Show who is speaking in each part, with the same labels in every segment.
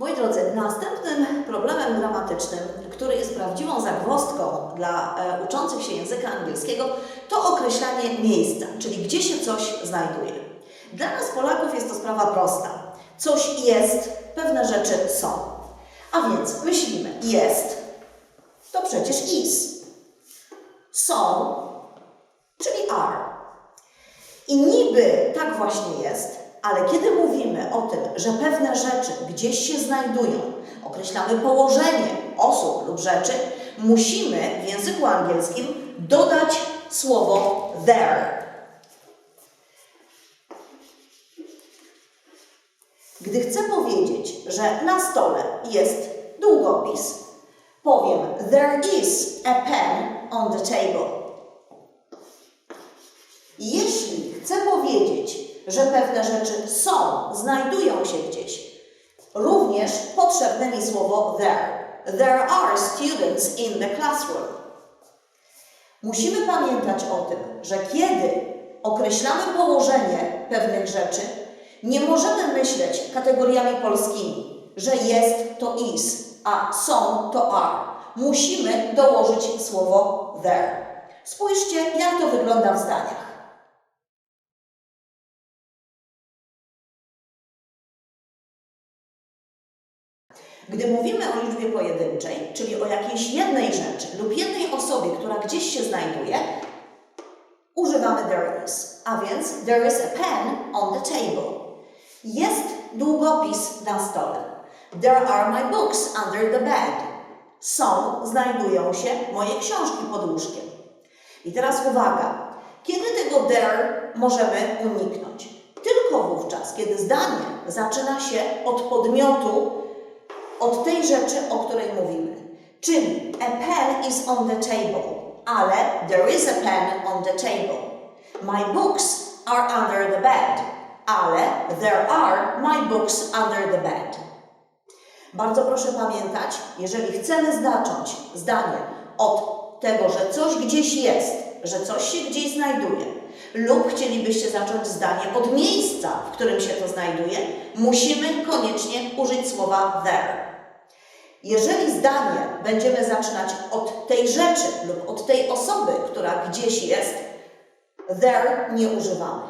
Speaker 1: Moi drodzy, następnym problemem gramatycznym, który jest prawdziwą zagwozdką dla e, uczących się języka angielskiego, to określanie miejsca, czyli gdzie się coś znajduje. Dla nas Polaków jest to sprawa prosta. Coś jest, pewne rzeczy są. A więc myślimy, jest, to przecież is. Są, czyli are. I niby tak właśnie jest, ale kiedy mówimy o tym, że pewne rzeczy gdzieś się znajdują, określamy położenie osób lub rzeczy, musimy w języku angielskim dodać słowo there. Gdy chcę powiedzieć, że na stole jest długopis, powiem there is a pen on the table. Jeśli chcę powiedzieć, że pewne rzeczy są, znajdują się gdzieś, również potrzebne mi słowo there. There are students in the classroom. Musimy pamiętać o tym, że kiedy określamy położenie pewnych rzeczy, nie możemy myśleć kategoriami polskimi, że jest to is, a są to are. Musimy dołożyć słowo there. Spójrzcie, jak to wygląda w zdaniach. Gdy mówimy o liczbie pojedynczej, czyli o jakiejś jednej rzeczy lub jednej osobie, która gdzieś się znajduje, używamy there is. A więc there is a pen on the table. Jest długopis na stole. There are my books under the bed. Są, znajdują się moje książki pod łóżkiem. I teraz uwaga. Kiedy tego there możemy uniknąć? Tylko wówczas, kiedy zdanie zaczyna się od podmiotu, od tej rzeczy, o której mówimy. Czyli a pen is on the table, ale there is a pen on the table. My books are under the bed, ale there are my books under the bed. Bardzo proszę pamiętać, jeżeli chcemy zacząć zdanie od tego, że coś gdzieś jest, że coś się gdzieś znajduje, lub chcielibyście zacząć zdanie od miejsca, w którym się to znajduje, musimy koniecznie użyć słowa there. Jeżeli zdanie będziemy zaczynać od tej rzeczy lub od tej osoby, która gdzieś jest, there nie używamy.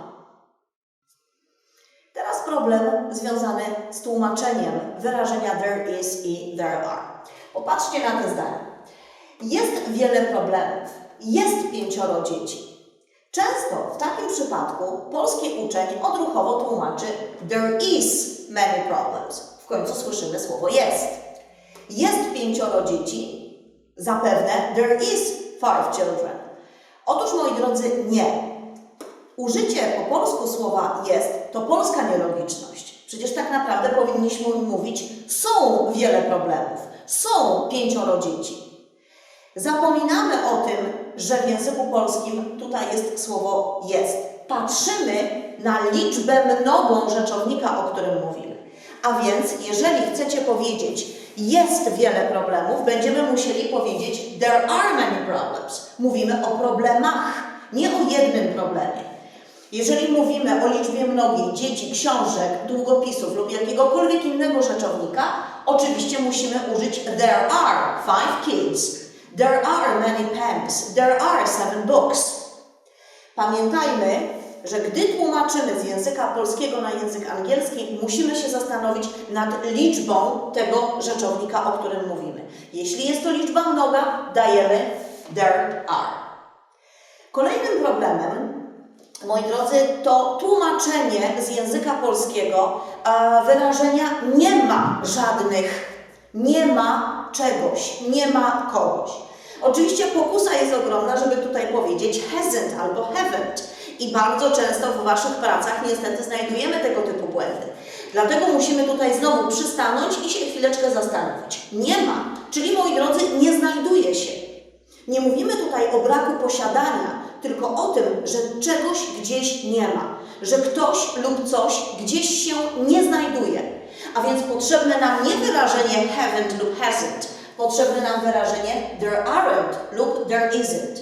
Speaker 1: Teraz problem związany z tłumaczeniem wyrażenia there is i there are. Popatrzcie na te zdania. Jest wiele problemów. Jest pięcioro dzieci. Często w takim przypadku polski uczeń odruchowo tłumaczy there is many problems. W końcu słyszymy słowo jest. Jest pięcioro dzieci. Zapewne there is five children. Otóż, moi drodzy, nie. Użycie po polsku słowa jest to polska nielogiczność. Przecież tak naprawdę powinniśmy mówić są wiele problemów, są pięcioro dzieci. Zapominamy o tym, że w języku polskim tutaj jest słowo jest. Patrzymy na liczbę mnogą rzeczownika, o którym mówimy. A więc, jeżeli chcecie powiedzieć jest wiele problemów, będziemy musieli powiedzieć there are many problems. Mówimy o problemach, nie o jednym problemie. Jeżeli mówimy o liczbie mnogiej dzieci, książek, długopisów lub jakiegokolwiek innego rzeczownika, oczywiście musimy użyć there are five kids, there are many pens, there are seven books. Pamiętajmy, że gdy tłumaczymy z języka polskiego na język angielski, musimy się zastanowić nad liczbą tego rzeczownika, o którym mówimy. Jeśli jest to liczba mnoga, dajemy there are. Kolejnym problemem Moi drodzy, to tłumaczenie z języka polskiego wyrażenia nie ma żadnych, nie ma czegoś, nie ma kogoś. Oczywiście pokusa jest ogromna, żeby tutaj powiedzieć hasn't albo haven't. I bardzo często w Waszych pracach niestety znajdujemy tego typu błędy. Dlatego musimy tutaj znowu przystanąć i się chwileczkę zastanowić. Nie ma, czyli moi drodzy, nie znajduje się. Nie mówimy tutaj o braku posiadania, tylko o tym, że czegoś gdzieś nie ma, że ktoś lub coś gdzieś się nie znajduje. A więc potrzebne nam nie wyrażenie haven't lub hasn't, potrzebne nam wyrażenie there aren't lub there isn't.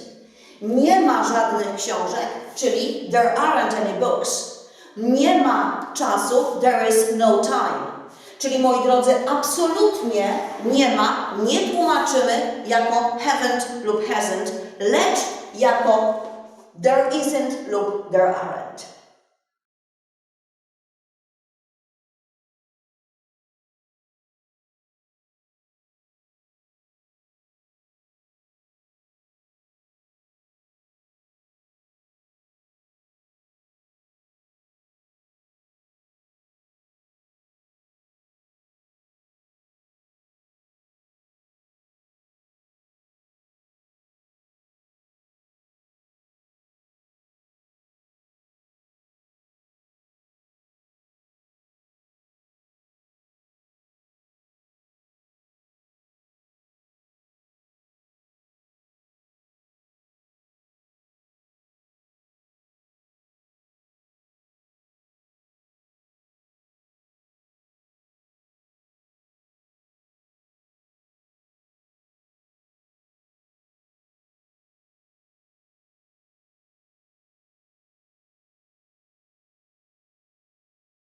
Speaker 1: Nie ma żadnych książek, czyli there aren't any books. Nie ma czasu, there is no time. Czyli moi drodzy, absolutnie nie ma, nie tłumaczymy jako haven't lub hasn't, lecz jako there isn't lub there aren't.